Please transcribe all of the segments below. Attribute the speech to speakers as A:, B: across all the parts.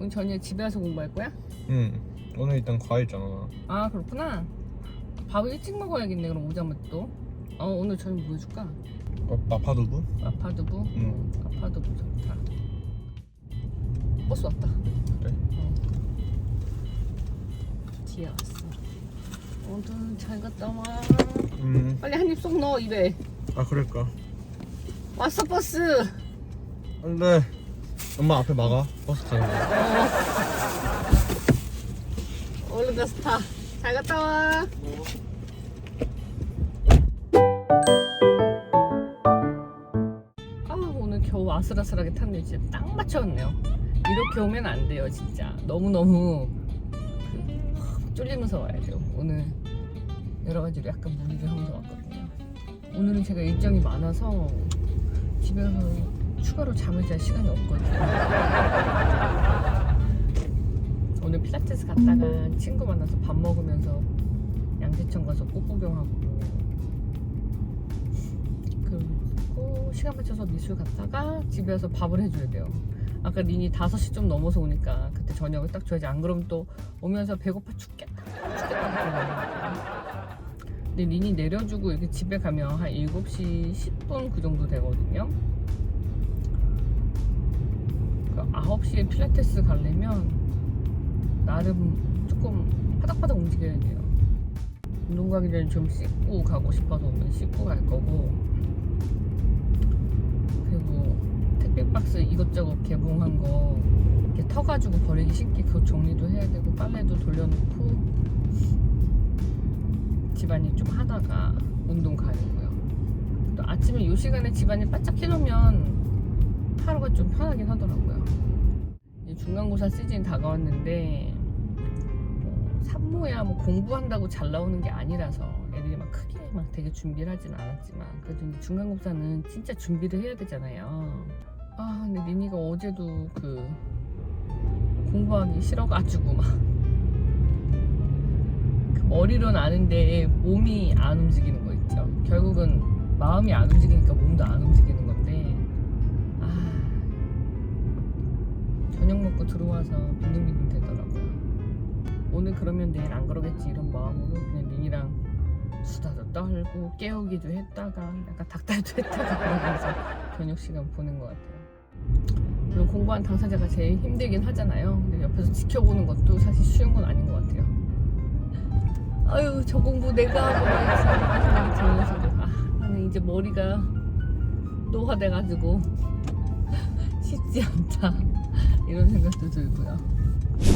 A: 오늘 저녁에 집에 와서 공부할 거야?
B: 응. 오늘 일단 과일 있잖아.
A: 아 그렇구나. 밥을 일찍 먹어야겠네 그럼 오자마자 또. 어 오늘 저녁 뭐 해줄까?
B: 마, 마파두부?
A: 아파두부?
B: 응.
A: 어, 아파두부 좋다. 버스 왔다.
B: 그래?
A: 어. 뒤에 왔어. 모두 잘 갔다 와.
B: 음.
A: 빨리 한 입 쏙 넣어 입에.
B: 아 그럴까?
A: 왔어 버스.
B: 안돼. 엄마 앞에 막아. 버스 타는 거.
A: 어. 얼른 가서 타. 잘 갔다 와. 아 오늘 겨우 아슬아슬하게 탔네 진짜 딱 맞췄네요. 이렇게 오면 안 돼요 진짜. 너무 너무 그, 쫄리면서 와야 돼요. 오늘 여러 가지로 약간 무리를 하면서 왔거든요. 오늘은 제가 일정이 많아서 집에 가서 추가로 잠을 잘 시간이 없거든요. 오늘 필라테스 갔다가 친구 만나서 밥 먹으면서 양재천 가서 꽃 구경하고. 그리고 시간 맞춰서 미술 갔다가 집에 와서 밥을 해줘야 돼요. 아까 린이 5시 좀 넘어서 오니까 그때 저녁을 딱 줘야지. 안 그러면 또 오면서 배고파 죽겠다. 죽겠다. 근데 린이 내려주고 이렇게 집에 가면 한 7시 10분 그 정도 되거든요 필라테스 가려면 나름 조금 파닥파닥 움직여야 돼요. 운동 가기 전에 좀 씻고 가고 싶어서 오면 씻고 갈 거고 그리고 택배 박스 이것저것 개봉한 거 이렇게 터가지고 버리기 쉽게 그거 정리도 해야 되고 빨래도 돌려놓고 집안일 좀 하다가 운동 가려고요. 또 아침에 이 시간에 집안일 바짝 해놓으면 하루가 좀 편하긴 하더라고요. 중간고사 시즌 다가왔는데 뭐 산모야 뭐 공부한다고 잘 나오는 게 아니라서 애들이 막 크게 막 되게 준비를 하진 않았지만 그래도 중간고사는 진짜 준비를 해야 되잖아요. 아 근데 리니가 어제도 그 공부하기 싫어가지고 막 그 머리로는 아는데 몸이 안 움직이는 거 있죠. 결국은 마음이 안 움직이니까 몸도 안 움직이는 저녁 먹고 들어와서 빈둥빈둥 되더라고요. 오늘 그러면 내일 안 그러겠지 이런 마음으로 그냥 린이랑 수다도 떨고 깨우기도 했다가 약간 닭달도 했다가 그러면서 저녁 시간 보낸 것 같아요. 물론 공부한 당사자가 제일 힘들긴 하잖아요. 근데 옆에서 지켜보는 것도 사실 쉬운 건 아닌 것 같아요. 아유 저 공부 내가 하고 생각이 들면서도 아 나는 이제 머리가 노화돼가지고 쉽지 않다 이런 생각도 들고요.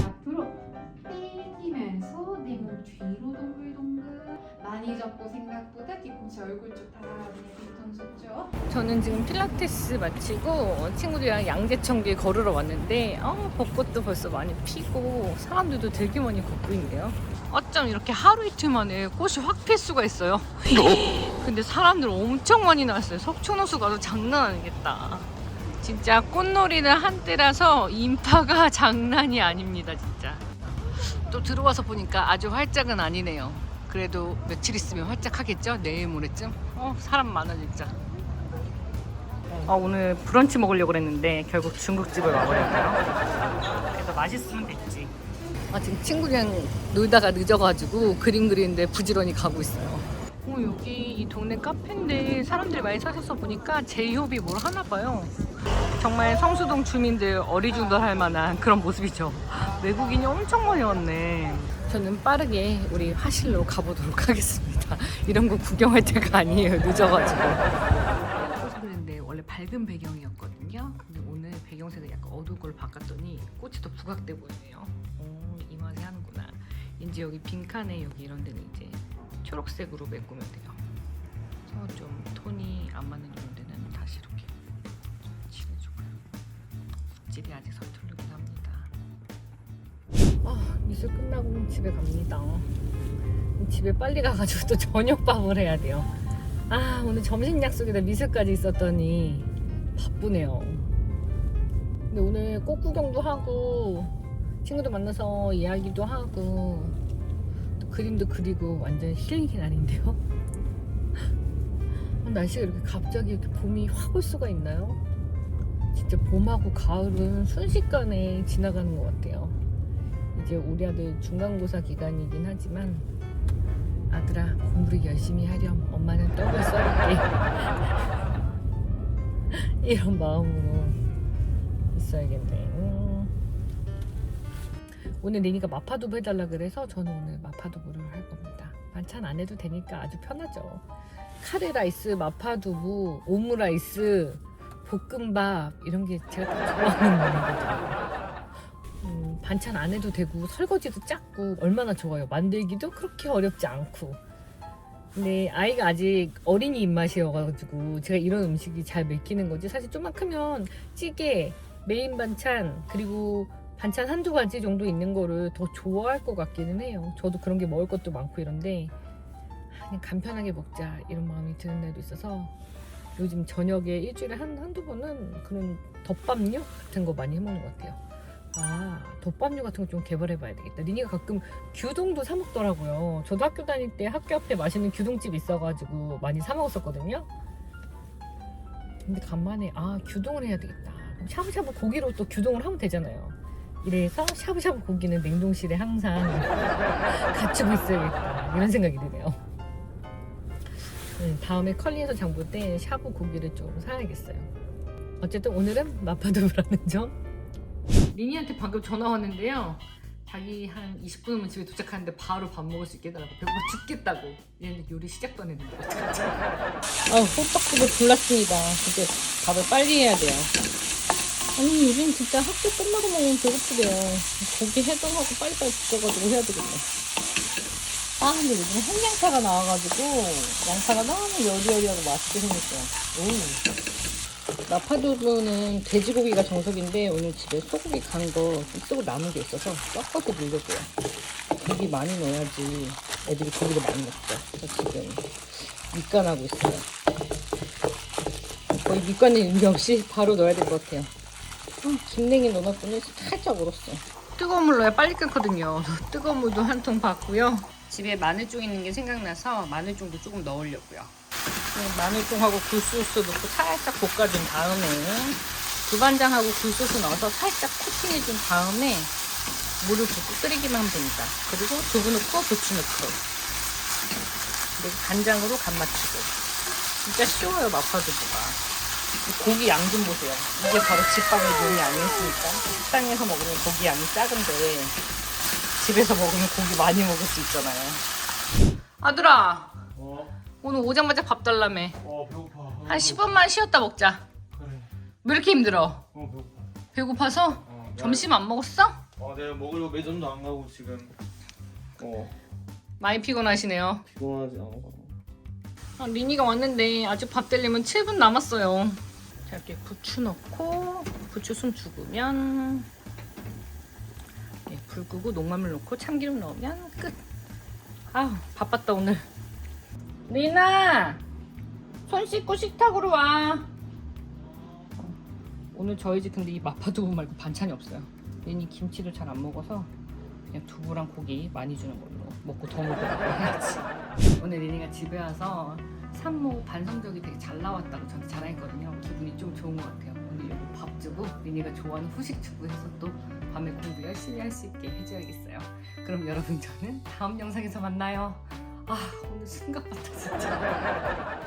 C: 앞으로 빼기면서 내 몸 뒤로 동글동글 많이 접고 생각보다 뒤꿈치 얼굴 쪽다 뒤통수죠
A: 저는 지금 필라테스 마치고 친구들이랑 양재천길 걸으러 왔는데 어, 벚꽃도 벌써 많이 피고 사람들도 되게 많이 걷고 있네요. 어쩜 이렇게 하루 이틀 만에 꽃이 확 필 수가 있어요. 근데 사람들 엄청 많이 나왔어요. 석촌호수 가도 장난 아니겠다. 진짜 꽃놀이는 한때라서 인파가 장난이 아닙니다, 진짜. 또 들어와서 보니까 아주 활짝은 아니네요. 그래도 며칠 있으면 활짝 하겠죠? 내일 모레쯤? 어, 사람 많아 진짜. 아, 오늘 브런치 먹으려고 그랬는데 결국 중국집을 와버렸네요. 그래서 맛있으면 됐지. 아, 지금 친구랑 놀다가 늦어가지고 그림 그리는데 부지런히 가고 있어요. 어, 여기 이 동네 카페인데 사람들이 많이 찾아서 보니까 제이홉이 뭘 하나 봐요. 정말 성수동 주민들 어리둥절할 만한 그런 모습이죠. 외국인이 엄청 많이 왔네. 저는 빠르게 우리 화실로 가보도록 하겠습니다. 이런 거 구경할 때가 아니에요. 늦어가지고. 꽃인데 원래 밝은 배경이었거든요. 근데 오늘 배경색을 약간 어두운 걸로 바꿨더니 꽃이 더 부각돼 보이네요. 오, 이 맛에 하는구나. 이제 여기 빈칸에 여기 이런 데는 이제 초록색으로 메꾸면 돼요. 그래서 좀 톤이 안 맞는 이런 데는 다시 이렇게. 붓질이 아직 서툴르긴 합니다. 아, 미술 끝나고 집에 갑니다. 집에 빨리 가가지고 또 저녁밥을 해야 돼요. 아, 오늘 점심 약속에다 미술까지 있었더니 바쁘네요. 근데 오늘 꽃 구경도 하고 친구들 만나서 이야기도 하고 또 그림도 그리고 완전 힐링 날인데요. 아, 날씨가 이렇게 갑자기 이렇게 봄이 확 올 수가 있나요? 진짜 봄하고 가을은 순식간에 지나가는 것 같아요. 이제 우리 아들 중간고사 기간이긴 하지만 아들아 공부를 열심히 하렴 엄마는 떡을 썰을게 이런 마음으로 있어야겠네 음. 오늘 리니가 마파두부 해달라 그래서 저는 오늘 마파두부를 할 겁니다 반찬 안 해도 되니까 아주 편하죠 카레 라이스, 마파두부, 오므라이스, 볶음밥 이런 게 제가 딱 좋아하는 메뉴거든요 음, 반찬 안 해도 되고 설거지도 작고 얼마나 좋아요. 만들기도 그렇게 어렵지 않고. 근데 아이가 아직 어린이 입맛이어가지고 제가 이런 음식이 잘 먹히는 거지. 사실 좀만 크면 찌개, 메인 반찬 그리고 반찬 한두 가지 정도 있는 거를 더 좋아할 것 같기는 해요. 저도 그런 게 먹을 것도 많고 이런데 아, 그냥 간편하게 먹자 이런 마음이 드는 날도 있어서 요즘 저녁에 일주일에 한, 한두 번은 그런 덮밥류 같은 거 많이 해먹는 것 같아요. 아, 덮밥류 같은 거 좀 개발해봐야 되겠다. 리니가 가끔 규동도 사 먹더라고요. 저도 학교 다닐 때 학교 앞에 맛있는 규동집 있어가지고 많이 사 먹었었거든요. 근데 간만에 아 규동을 해야 되겠다. 샤브샤브 고기로 또 규동을 하면 되잖아요. 이래서 샤브샤브 고기는 냉동실에 항상 갖추고 있어야겠다 이런 생각이 드네요. 음, 다음에 컬리에서 장 볼 때 샤브 고기를 좀 사야겠어요. 어쨌든 오늘은 마파두부라는 점 리니한테 방금 전화 왔는데요. 자기 한 20분 후면 집에 도착하는데 바로 밥 먹을 수 있게 해달라고 배고파 죽겠다고 얘는 요리 시작도 안 했는데 어떡하지? 아 호떡국을 골랐습니다. 이제 밥을 빨리 해야 돼요. 아니 요즘 진짜 학교 끝나고 먹으면 배고프대요. 고기 해동하고 빨리빨리 볶아가지고 해야 되겠네. 아 근데 요즘 홍양파가 나와가지고 양파가 너무 여리여리하고 맛있게 생겼어요. 오. 마파두부는 돼지고기가 정석인데 오늘 집에 소고기 간거 쓰고 남은 게 있어서 섞어서 넣으려고요. 고기 많이 넣어야지 애들이 고기를 많이 먹죠. 그래서 지금 밑간하고 있어요. 거의 의미 없이 바로 넣어야 될 것 같아요. 음, 김냉이 넣어놨더니 살짝 얼었어. 뜨거운 물 넣어야 빨리 끓거든요. 뜨거운 물도 한 통 받고요. 집에 마늘종 있는 게 생각나서 마늘종도 조금 넣으려고요. 네, 마늘종하고 굴소스 넣고 살짝 볶아준 다음에 두반장하고 굴소스 넣어서 살짝 코팅해준 다음에 물을 붓고 끓이기만 하면 됩니다. 그리고 두부 넣고 부추 넣고 그리고 간장으로 간 맞추고 진짜 쉬워요 마파두부가 고기 양 좀 보세요. 이게 바로 집밥의 묘미 아니겠습니까? 식당에서 먹으면 고기 양이 작은데 집에서 먹으면 고기 많이 먹을 수 있잖아요. 아들아
B: 어?
A: 오늘 오자마자 밥 달라며.
B: 어 배고파.
A: 한 10분만 쉬었다 먹자.
B: 그래.
A: 왜 이렇게 힘들어?
B: 어 배고파.
A: 배고파서?
B: 어, 내가-
A: 점심 안 먹었어?
B: 어 내가 먹으려고 매점도 안 가고 지금. 어.
A: 많이 피곤하시네요.
B: 피곤하지 않아
A: 아, 리니가 왔는데 아직 밥 되려면 7분 남았어요. 자 이렇게 부추 넣고 부추 숨 죽으면 예, 불 끄고 녹말물 넣고 참기름 넣으면 끝. 아우 바빴다 오늘. 리나 손 씻고 식탁으로 와. 오늘 저희 집 근데 이 마파두부 말고 반찬이 없어요. 리니 김치를 잘안 먹어서 그냥 두부랑 고기 많이 주는 걸로 먹고 더 먹으라고 해야지. 오늘 리니가 집에 와서 산모 반성적이 되게 잘 나왔다고 저한테 자랑했거든요. 기분이 좀 좋은 것 같아요. 밥 주고 리니가 좋아하는 후식 주고 해서 또 밤에 공부 열심히 할 수 있게 해줘야겠어요. 그럼 여러분 저는 다음 영상에서 만나요. 아 오늘 심각하다 진짜.